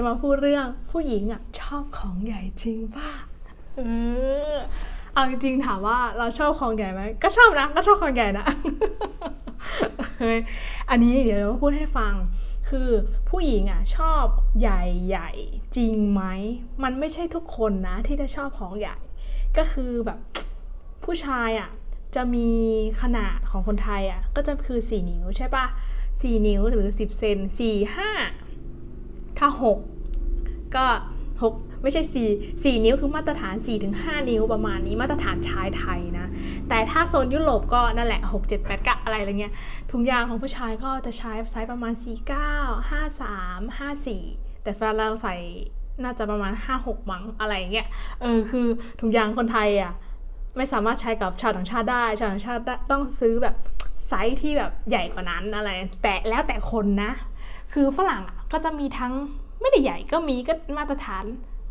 จะมาพูดเรื่องผู้หญิงอะชอบของใหญ่จริงป่ะเออเอาจริงๆถามว่าเราชอบของใหญ่ไหมก็ชอบนะก็ชอบของใหญ่นะเฮ้ยอันนี้เดี๋ยวเราพูดให้ฟัง คือผู้หญิงอะชอบใหญ่ใหญ่ๆจริงไหมมันไม่ใช่ทุกคนนะที่จะชอบของใหญ่ ก็คือแบบผู้ชายอะจะมีขนาดของคนไทยอะก็จะคือ 4 นิ้วใช่ปะ4 นิ้วหรือ 10 เซน4 5 ถ้า 6 ก็ 6 ไม่ใช่ 4 4 นิ้วคือมาตรฐาน4ถึง5นิ้วประมาณนี้มาตรฐานชายไทยนะ แต่ถ้าโซนยุโรปก็นั่นแหละ 6 7 8 9 อะไรอะไรเงี้ยถุงยางของผู้ชายก็จะใช้ไซส์ประมาณ 49 53 54 แต่แฟนเราใส่น่าจะประมาณ 56 มั้งอะไรเงี้ยเออคือถุงยางคนไทยอะไม่สามารถใช้กับชาวต่างชาติได้ ชาวต่างชาติต้องซื้อแบบไซส์ที่แบบใหญ่กว่านั้นอะไร แต่แล้วแต่คนนะ คือฝรั่งก็จะมีทั้งไม่ได้ใหญ่ก็มีก็มาตรฐาน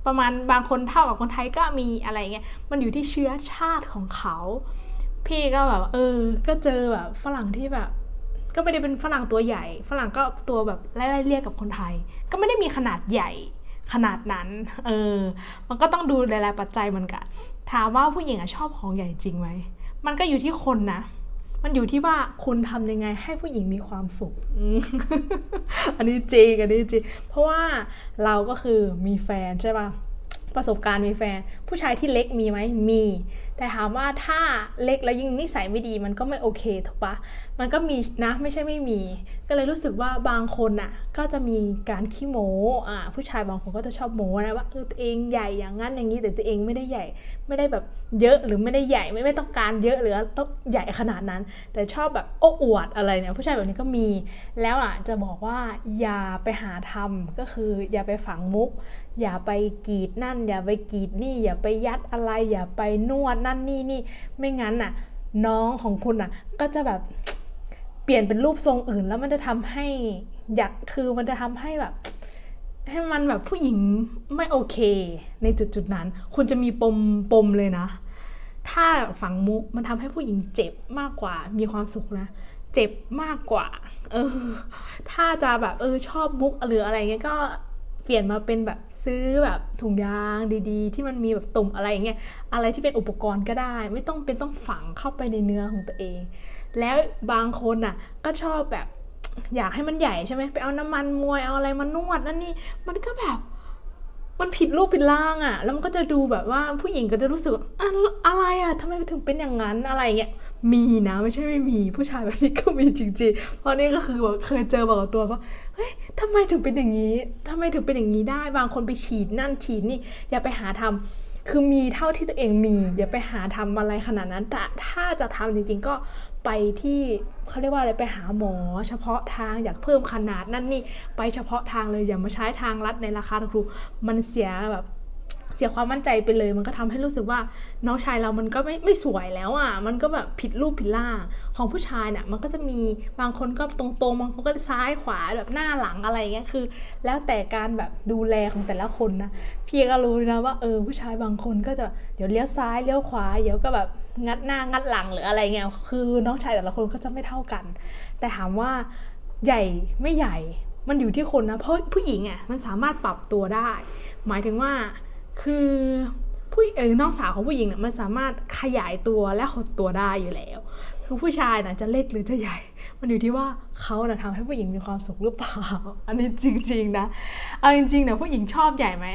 ประมาณบางคนเท่ากับคนไทยก็มีอะไรเงี้ย มันอยู่ที่เชื้อชาติของเขา พี่ก็แบบเออ ก็เจอแบบฝรั่งที่แบบ ก็ไม่ได้เป็นฝรั่งตัวใหญ่ ฝรั่งก็ตัวแบบไล่เรียกกับคนไทย ก็ไม่ได้มีขนาดใหญ่ขนาดนั้น เออ มันก็ต้องดูหลายๆปัจจัยมือนกัน ถามว่าผู้หญิงอะชอบของใหญ่จริงไหม มันก็อยู่ที่คนนะ มันอยู่ที่ว่าคุณทำยังไงให้ผู้หญิงมีความสุข อันนี้จริงอันนี้จริง เพราะว่าเราก็คือมีแฟนใช่ปะประสบการณ์มีแฟน ผู้ชายที่เล็กมีไหมมี แต่ถามว่าถ้าเล็กแล้วยิ่งนิสัยไม่ดีมันก็ไม่โอเคถูกปะมันก็มีนะไม่ใช่ไม่มี ก็เลยรู้สึกว่าบางคนน่ะก็จะมีการขี้โม้อ่าผู้ชายบางคนก็จะชอบโม้นะว่าเออตัวเองใหญ่อย่างนั้นอย่างนี้แต่ตัวเองไม่ได้ใหญ่ ไม่ได้แบบเยอะหรือไม่ได้ใหญ่ไม่ไม่ต้องการเยอะหรือต้องใหญ่ขนาดนั้น แต่ชอบแบบโอ้อวดอะไรเนี่ยผู้ชายแบบนี้ก็มีแล้วอะจะบอกว่าอย่าไปหาทำก็คืออย่าไปฝังมุก อย่าไปกีดนั่น อย่าไปกีดนี่ อย่าไปยัดอะไร อย่าไปนวดนั่นนี่นี่ไม่งั้นน่ะ น้องของคุณน่ะ ก็จะแบบเปลี่ยนเป็นรูปทรงอื่น แล้วมันจะทำให้อยากคือมันจะทำให้แบบ ให้มันแบบผู้หญิงไม่โอเค ในจุดจุดนั้น คุณจะมีปมปมเลยนะ ถ้าฝังมุกมันทำให้ผู้หญิงเจ็บมากกว่า มีความสุขนะเจ็บมากกว่า เออ ถ้าจะแบบเออชอบมุกหรืออะไรเงี้ยก็ เปลี่ยนมาเป็นแบบซื้อแบบถุงยางดีๆ ที่มันมีแบบตุ่มอะไรอย่างเงี้ยอะไรที่เป็นอุปกรณ์ก็ได้ ไม่ต้องเป็นต้องฝังเข้าไปในเนื้อของตัวเอง แล้วบางคนน่ะก็ชอบแบบอยากให้มันใหญ่ใช่ไหมไปเอาน้ำมันมวยเอาอะไรมานวดนั่นนี่มันก็แบบ มันผิดรูปผิดร่างอะ่ะ แล้วมันก็จะดูแบบว่าผู้หญิงก็จะรู้สึกว่าอะอะไรอะ่ะทำไมถึงเป็นอย่างนั้นอะไรเงี้ย มีนะไม่ใช่ไม่มีผู้ชายแบบนี้ก็มีจริงๆ เพราะนี่ก็คือแบบเคยเจอบอกตัวว่า เฮ้ยทำไมถึงเป็นอย่างนี้ทำไมถึงเป็นอย่างนี้ได้ บางคนไปฉีดนั่นฉีดนี่ อย่าไปหาทำคือมีเท่าที่ตัวเองมี อย่าไปหาทำอะไรขนาดนั้น แต่ถ้าจะทำจริง ๆ ก็ ไปที่เขาเรียกว่าอะไรไปหาหมอ เฉพาะทางอยากเพิ่มขนาดนั่นนี่ไปเฉพาะทางเลยอย่ามาใช้ทางลัดในราคาถูกมันเสียแบบ เสียความมั่นใจไปเลย มันก็ทำให้รู้สึกว่าน้องชายเรามันก็ไม่ไม่สวยแล้วอะมันก็แบบผิดรูปผิดร่างของผู้ชายเนี่ยมันก็จะมีบางคนก็ตรงๆบางคนก็ซ้ายขวาแบบหน้าหลังอะไรเงี้ยคือ แล้วแต่การแบบดูแลของแต่ละคนนะพี่ก็รู้นะว่าเออผู้ชายบางคนก็จะเดี๋ยวเลี้ยวซ้ายเลี้ยวขวาเดี๋ยวก็แบบงัดหน้างัดหลังหรืออะไรเงี้ยคือน้องชายแต่ละคนก็จะไม่เท่ากัน แต่ถามว่าใหญ่ไม่ใหญ่มันอยู่ที่คนนะเพราะผู้หญิงอะมันสามารถปรับตัวได้ หมายถึงว่า คือผู้เออน้องสาวของผู้หญิงเนี่ยมันสามารถขยายตัวและหดตัวได้อยู่แล้ว คือผู้ชายน่ะจะเล็กหรือจะใหญ่ มันอยู่ที่ว่าเขาน่ะทำให้ผู้หญิงมีความสุขหรือเปล่า อันนี้จริง ๆนะ เอาจริงๆเนี่ยผู้หญิงชอบใหญ่ไหม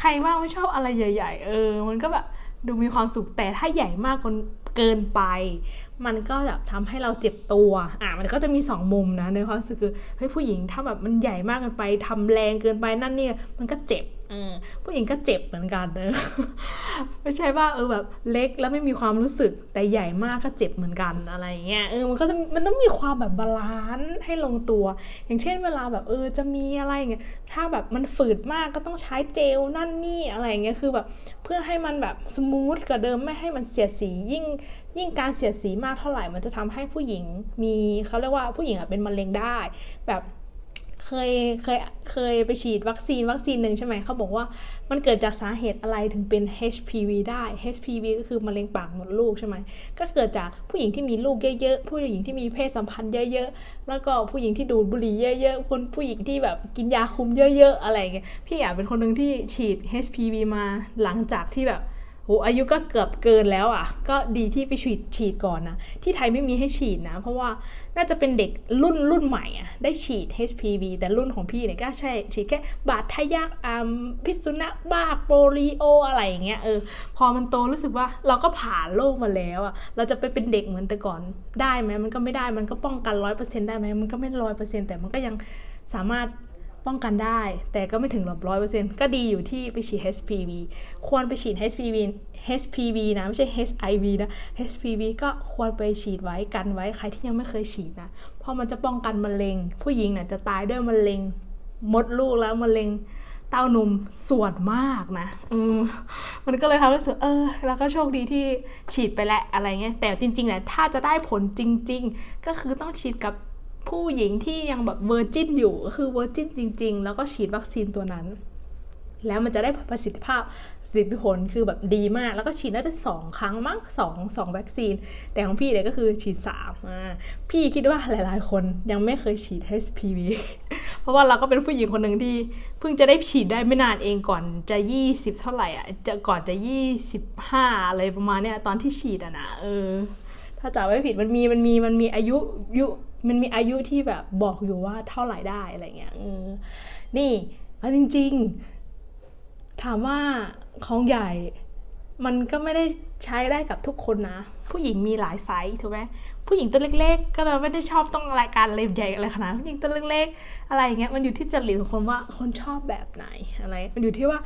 ใครบ้างไม่ชอบอะไรใหญ่ ๆ เออ มันก็แบบดูมีความสุขแต่ถ้าใหญ่มากเกินไป มันก็แบบทำให้เราเจ็บตัวอะมันก็จะมีสองมุมนะในความรู้สึกคือเฮ้ยผู้หญิงถ้าแบบมันใหญ่มากเกินไปทำแรงเกินไปนั่นนี่มันก็เจ็บ เออผู้หญิงก็เจ็บเหมือนกันเออไม่ใช่ว่าเออแบบเล็กแล้วไม่มีความรู้สึกแต่ใหญ่มากก็เจ็บเหมือนกันอะไรเงี้ยเออมันก็จะมันต้องมีความแบบบาลานซ์ให้ลงตัว อย่างเช่นเวลาแบบเออจะมีอะไรเงี้ยถ้าแบบมันฝืดมากก็ต้องใช้เจลนั่นนี่อะไรเงี้ยคือแบบเพื่อให้มันแบบสมูทกว่าเดิมไม่ให้มันเสียดสียิ่งยิ่งการเสียดสีมากเท่าไหร่มันจะทำให้ผู้หญิงมีเขาเรียกว่าผู้หญิงอะเป็นมะเร็งได้แบบ เคยเคยเคยไปฉีดวัคซีนวัคซีนหนึ่งใช่ไหมเขาบอกว่ามันเกิดจากสาเหตุอะไรถึงเป็น HPV ได้ HPV ก็คือมะเร็งปากมดลูกใช่ไหมก็เกิดจากผู้หญิงที่มีลูกเยอะๆ ผู้หญิงที่มีเพศสัมพันธ์เยอะๆ แล้วก็ผู้หญิงที่ดูดบุหรี่เยอะๆ คนผู้หญิงที่แบบกินยาคุมเยอะๆ อะไรอย่างเงี้ยพี่อยากเป็นคนหนึ่งที่ฉีด HPV มาหลังจากที่แบบ หอายุก็เกือบเกินแล้วอะ ก็ดีที่ไปฉีดฉีดก่อนนะ ที่ไทยไม่มีให้ฉีดนะ เพราะว่าน่าจะเป็นเด็กรุ่นรุ่นใหม่อะ ได้ฉีด HPV แต่รุ่นของพี่เนี่ยก็ใช่ฉีดแค่บาดทะยักอัมพิษสุนัขบ้าโปลิโออะไรอย่างเงี้ยเออ พอมันโตรู้สึกว่าเราก็ผ่านโลกมาแล้วอะ เราจะไปเป็นเด็กเหมือนแต่ก่อนได้ไหมมันก็ไม่ได้ มันก็ป้องกันร้อยเปอร์เซ็นต์ได้ไหมมันก็ไม่ร้อยเปอร์เซ็นต์แต่มันก็ยังสามารถ ป้องกันได้ แต่ก็ไม่ถึงหรอกร้อยเปอร์เซ็นต์ก็ดีอยู่ที่ไปฉีด HPV ควรไปฉีด HPV HPV นะ ไม่ใช่ HIV นะ HPV ก็ควรไปฉีดไว้กันไว้ใครที่ยังไม่เคยฉีดนะ เพราะมันจะป้องกันมะเร็ง ผู้หญิงนี่ยจะตายด้วยมะเร็งมดลูกแล้วมะเร็งเต้านมส่วนมากนะอืมมันก็เลยทำให้รู้สึกเออ แล้วก็โชคดีที่ฉีดไปแล้วอะไรเงี้ยแต่จริงๆนี่ยถ้าจะได้ผลจริง ๆ ก็คือต้องฉีดกับ ผู้หญิงที่ยังแบบเวอร์จินอยู่ก็คือเวอร์จินจริง ๆ แล้วก็ฉีดวัคซีนตัวนั้น แล้วมันจะได้ประสิทธิภาพประสิทธิผลคือแบบดีมาก แล้วก็ฉีดได้สองครั้งมั้งสองสองวัคซีน แต่ของพี่เนี่ยก็คือฉีดสามอ่าพี่คิดว่าหลายๆ คนยังไม่เคยฉีด HPV เพราะว่าเราก็เป็นผู้หญิงคนหนึ่งที่ เพิ่งจะได้ฉีดได้ไม่นานเองก่อนจะยี่สิบเท่าไหร่อะจะก่อนจะยี่สิบห้าอะไรประมาณเนี้ยตอนที่ฉีดอะนะเออถ้าจำไม่ผิดมันมีมันมีมันมีอายุยุ มันมีอายุที่แบบบอกอยู่ว่าเท่าไหร่ได้อะไรเงี้ยเออนี่เอาจริง ๆ ถามว่าของใหญ่ มันก็ไม่ได้ใช้ได้กับทุกคนนะ ผู้หญิงมีหลายไซส์ถูกไหมผู้หญิงตัวเล็ก ๆ ก็เราไม่ได้ชอบต้องรายการเล็บใหญ่อะไรขนาดผู้หญิงตัวเล็ก ๆ อะไรอย่างเงี้ยมันอยู่ที่จริตของคนว่าคนชอบแบบไหนอะไร มันอยู่ที่ว่า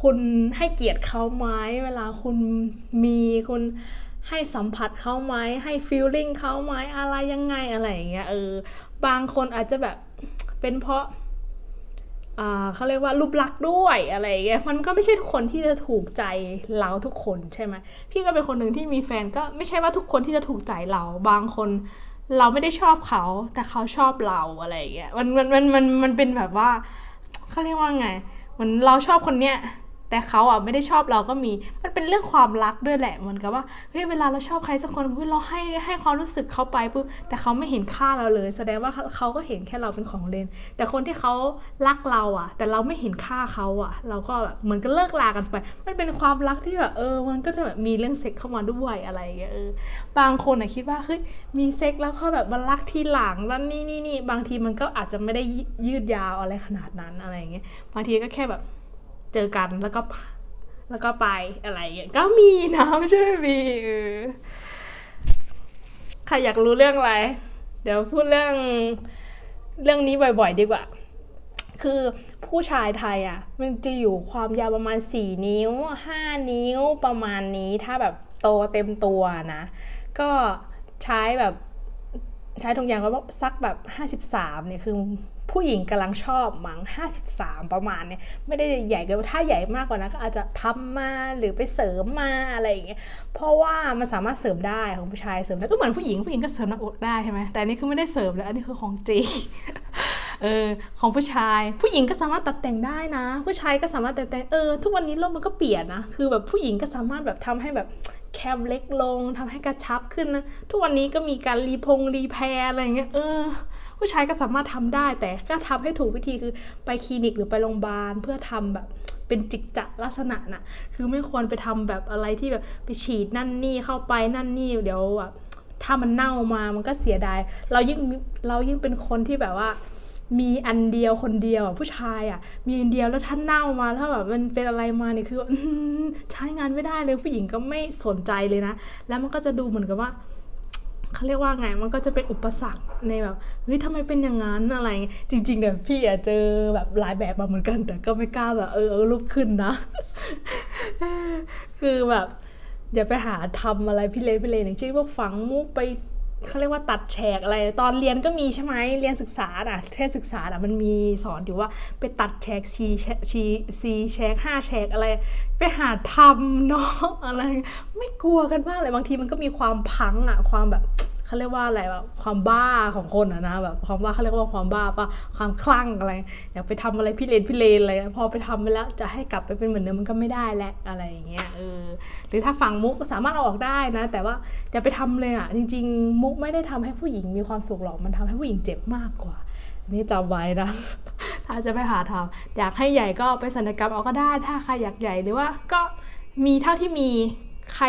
คุณให้เกียรติเขาไหมเวลาคุณมีคุณ ให้สัมผัสเขาไหมให้ฟีลลิ่งเขาไหมอะไรยังไงอะไรอย่างเงี้ยเออบางคนอาจจะแบบเป็นเพราะอ่าเขาเรียกว่ารูปลักษณ์ด้วยอะไรอย่างเงี้ย มันก็ไม่ใช่ทุกคนที่จะถูกใจเราทุกคนใช่ไหมพี่ก็เป็นคนหนึ่งที่มีแฟนก็ไม่ใช่ว่าทุกคนที่จะถูกใจเรา บางคนเราไม่ได้ชอบเขา แต่เขาชอบเราอะไรอย่างเงี้ย มันมันมันมันมันเป็นแบบว่าเขาเรียกว่าไง เหมือนเราชอบคนเนี้ย แต่เขาอะไม่ได้ชอบเราก็มี มันเป็นเรื่องความรักด้วยแหละเหมือนกับว่าเฮ้ยเวลาเราชอบใครสักคนเฮ้ยเราให้ให้ความรู้สึกเขาไปปุ๊บแต่เขาไม่เห็นค่าเราเลย แสดงว่าเขาก็เห็นแค่เราเป็นของเล่น แต่คนที่เขารักเราอะ แต่เราไม่เห็นค่าเขาอะ เราก็แบบเหมือนก็เลิกลากันไป มันเป็นความรักที่แบบเออ มันก็จะแบบมีเรื่องเซ็กเข้ามาด้วยอะไรอย่างเงี้ยเออบางคนอะคิดว่าเฮ้ยมีเซ็กแล้วเขาแบบมารักทีหลังแล้วนี่นี่นี่บางทีมันก็อาจจะไม่ได้ยืดยาวอะไรขนาดนั้นอะไรอย่างเงี้ยบางทีก็แค่แบบ เจอกันแล้วก็แล้วก็ไปอะไรอย่างเงี้ยก็มีนะไม่ใช่ไม่มีใครอยากรู้เรื่องอะไร เดี๋ยวพูดเรื่องเรื่องนี้บ่อย ๆ ดีกว่า คือผู้ชายไทยอะ มันจะอยู่ความยาวประมาณ 4 นิ้ว 5 นิ้วประมาณนี้ถ้าแบบโตเต็มตัวนะ ก็ใช้แบบ ใช้ทุกอย่างก็สักแบบ 53เนี่ยคือ ผู้หญิงกำลังชอบมั้ง53 ประมาณเนี่ยไม่ได้ใหญ่เกินถ้าใหญ่มากกว่านั้นก็อาจจะทำมาหรือไปเสริมมาอะไรอย่างเงี้ยเพราะว่ามันสามารถเสริมได้ของผู้ชายเสริมได้ก็เหมือนผู้หญิงผู้หญิงก็เสริมหน้าอกได้ใช่ไหมแต่อันนี้คือไม่ได้เสริมเลยอันนี้คือของจริงเออของผู้ชายผู้หญิงก็สามารถตัดแต่งได้นะ ผู้ชายก็สามารถตัดแต่งเออทุกวันนี้โลกมันก็เปลี่ยนนะคือแบบผู้หญิงก็สามารถแบบทำให้แบบแคมเล็กลงทำให้กระชับขึ้นนะทุกวันนี้ก็มีการรีพงรีแพร์อะไรเงี้ยเออ ผู้ชายก็สามารถทำได้ แต่ก็ทำให้ถูกวิธีคือไปคลินิกหรือไปโรงพยาบาลเพื่อทำแบบเป็นจิกจักลักษณะน่ะ คือไม่ควรไปทำแบบอะไรที่แบบไปฉีดนั่นนี่เข้าไปนั่นนี่เดี๋ยวแบบถ้ามันเน่ามามันก็เสียดาย เรายิ่งเรายิ่งเป็นคนที่แบบว่ามีอันเดียวคนเดียวผู้ชายอะ มีอันเดียวแล้วถ้านเน่ามาถ้าแบบมันเป็นอะไรมาเนี่ยคืออใช้งานไม่ได้เลยผู้หญิงก็ไม่สนใจเลยนะ แล้วมันก็จะดูเหมือนกับว่า เขาเรียกว่าไงมันก็จะเป็นอุปสรรคในแบบเฮ้ยทำไมเป็นอย่างนั้นอะไรเงี้ยจริงๆเนี่ยพี่อะเจอแบบหลายแบบมาเหมือนกัน แต่ก็ไม่กล้าแบบเออเออลุกขึ้นนะ คือแบบอย่าไปหาทำอะไรพี่เลนพี่เลนอย่างเช่นพวกฝังมุกไป เขาเรียกว่าตัดแฉกอะไร ตอนเรียนก็มีใช่ไหมเรียนศึกษาอะเทศศึกษาอะมันมีสอนอยู่ว่าไปตัดแฉกซีซีซีแฉกห้าแฉกอะไร ไปหาทำเนาะอะไร ไม่กลัวกันบ้างเลยบางทีมันก็มีความพังอะความแบบ เขาเรียกว่าอะไรแบบความบ้าของคนอะนะแบบความบ้าเขาเรียกว่าความบ้าปะความคลั่งอะไร อยากไปทำอะไรพี่เลนพี่เลนอะไรพอไปทำไปแล้วจะให้กลับไปเป็นเหมือนเดิมมันก็ไม่ได้แหละอะไรอย่างเงี้ยเออหรือถ้าฟังมุกก็สามารถเอาออกได้นะ แต่ว่าอย่าไปทำเลยอะจริง ๆ มุกไม่ได้ทำให้ผู้หญิงมีความสุขหรอกมันทำให้ผู้หญิงเจ็บมากกว่านี่จำไว้นะ ถ้าจะไปหาทำอยากให้ใหญ่ก็ไปสัญญกรรมเอาก็ได้ ถ้าใครอยากใหญ่หรือว่าก็มีเท่าที่มี ใคร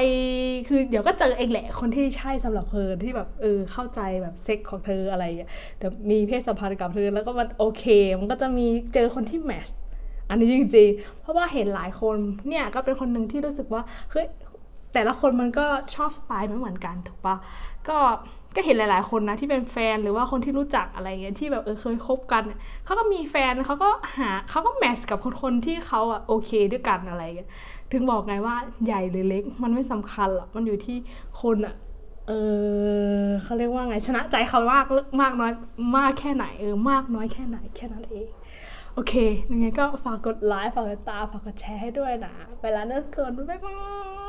คือเดี๋ยวก็เจอเองแหละคนที่ใช่สำหรับเธอที่แบบเออเข้าใจแบบเซ็กของเธออะไรอย่างเงี้ยเดี๋ยวมีเพศสัมพันธ์กับเธอแล้วก็มันโอเค มันก็จะมีเจอคนที่แมทช์อันนี้จริงๆ เพราะว่าเห็นหลายคนเนี่ยก็เป็นคนหนึ่งที่รู้สึกว่าเฮ้ย แต่ละคนมันก็ชอบสไตล์ไม่เหมือนกันถูกปะก็ก็เห็นหลาย ๆ คนนะที่เป็นแฟนหรือว่าคนที่รู้จักอะไรเงี้ยที่แบบเออเคยคบกันเขาก็มีแฟนเขาก็หาเขาก็แมทช์กับคนคนที่เขาอะโอเคด้วยกันอะไรเงี้ยถึงบอกไงว่าใหญ่หรือเล็ก มันไม่สำคัญหรอกมันอยู่ที่คนอะเออเขาเรียกว่าไงชนะใจเขามากมากน้อยมากแค่ไหนเออมากน้อยแค่ไหนแค่นั้นเองโอเคยังไงก็ฝากกดไลค์ฝากกดตาฝากกดแชร์ให้ด้วยนะไปแล้วเนอะเกินบ๊ายบาย